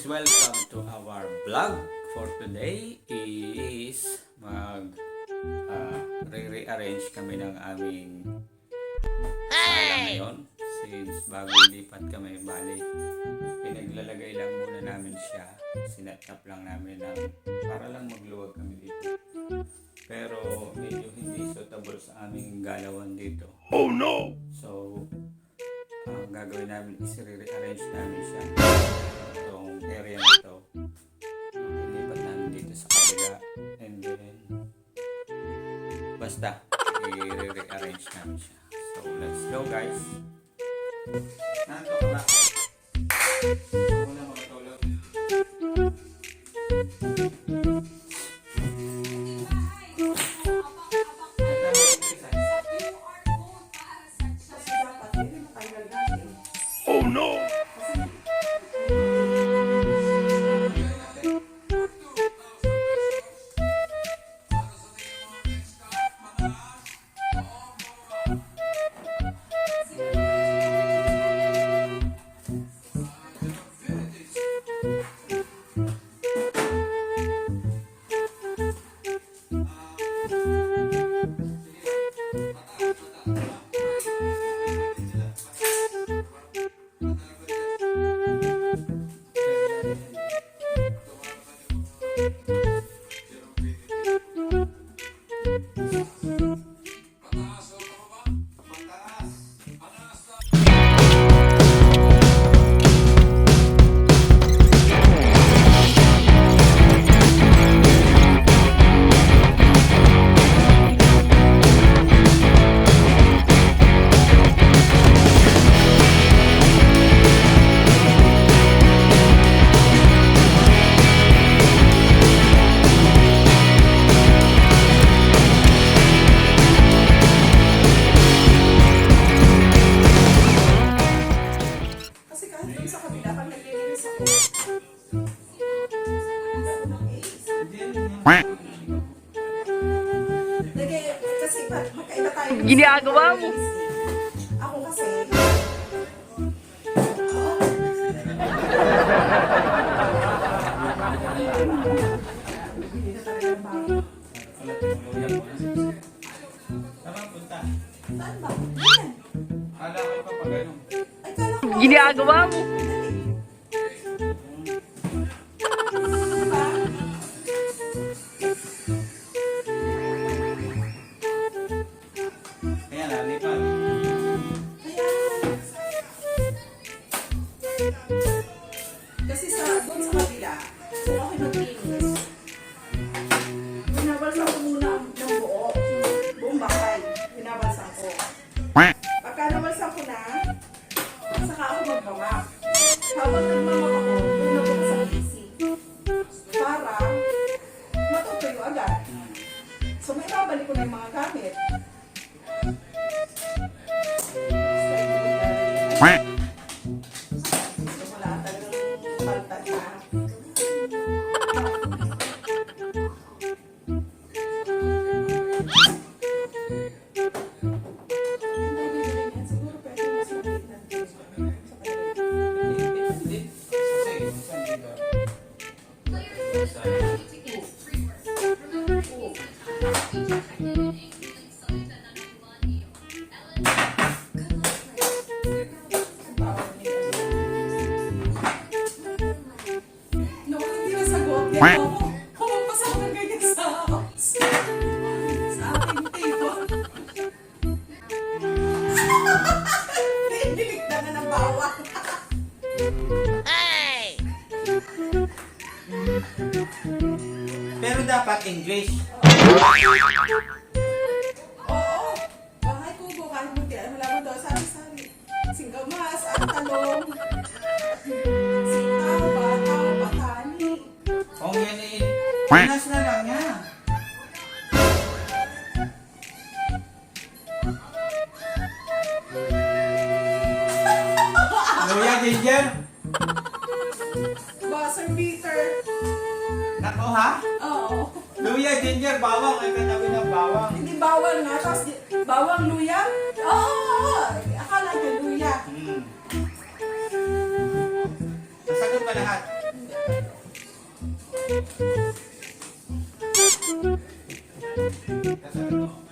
guys, welcome to our vlog. For today is mag uh, re-rearrange kami ng aming sala ngayon. Since bago lipat kami, bali, pinaglalagay lang muna namin siya. Sinet up lang namin ng, para lang magluwag kami dito. Pero medyo hindi suitable sa aming galawan dito. Oh no! So, gagawin namin is re-arrange namin siya. Itong area na to. Ilipat namin dito sa kabila. And then, basta, i-rearrange namin siya. So, let's go guys. Nandito ka ba? Wala ano. Ay, kala ko. Ginagawa mo. Babalik ko na yung mga gamit. Bawang. Pero dapat English. Oo. Bahay kubo, kahit buti. Alam mo lang daw, sari-sari. Singgamas, ang talong. Sitaw, bataw, batani. Kung yan eh, pinas na lang niya. Ginger. Buzzer beater. Nako ha? Oo. Luya, Ginger, bawang. Ay katabi ng bawang. Hindi bawal nga. Tapos, di- bawang luya? Oo, oo, oo. Akala niya luya. Hmm. Nasagot ba lahat? Hindi. Ganda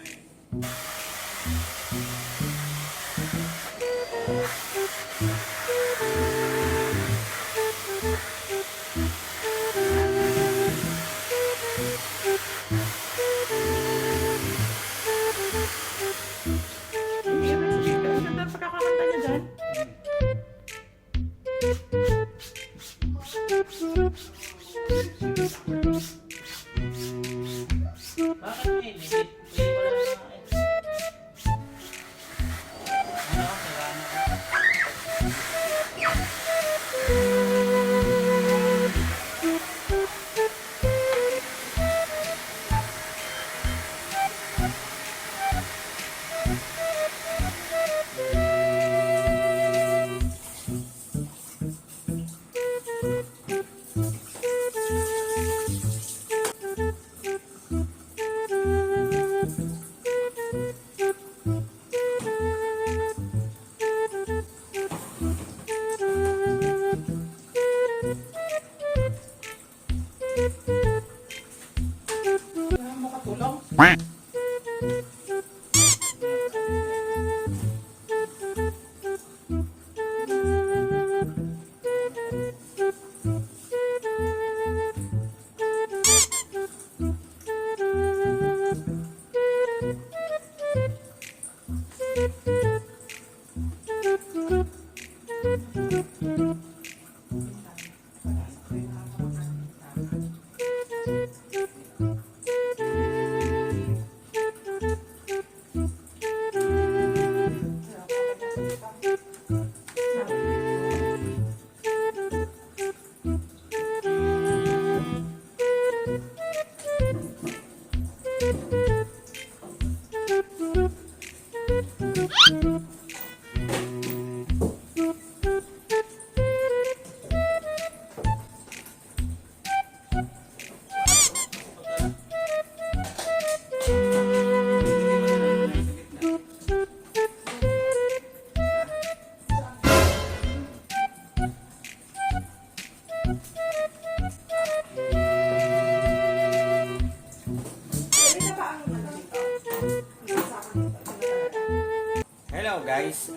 Pwede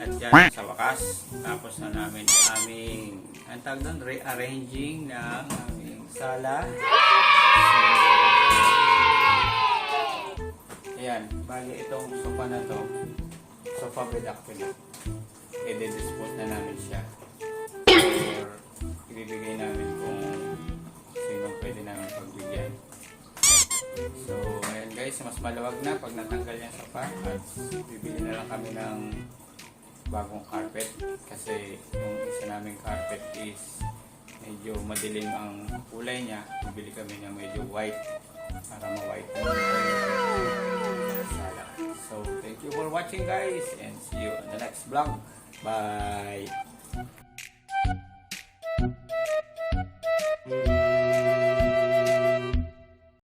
at yan sa wakas, tapos na namin aming, ang tawag doon, rearranging ng aming sala. Ayan, bali itong sofa na to, sofa bed actually, i-dispose na namin siya. Or ibibigay namin kung sino pwede namin pagbigyan. So, ayan guys, mas maluwag na pag natanggal yung sofa at bibili na lang kami ng bagong carpet. Kasi yung isa naming carpet is medyo madilim ang kulay niya. Bibili kami ng medyo white para ma-white so thank you for watching guys and see you on the next vlog. Bye!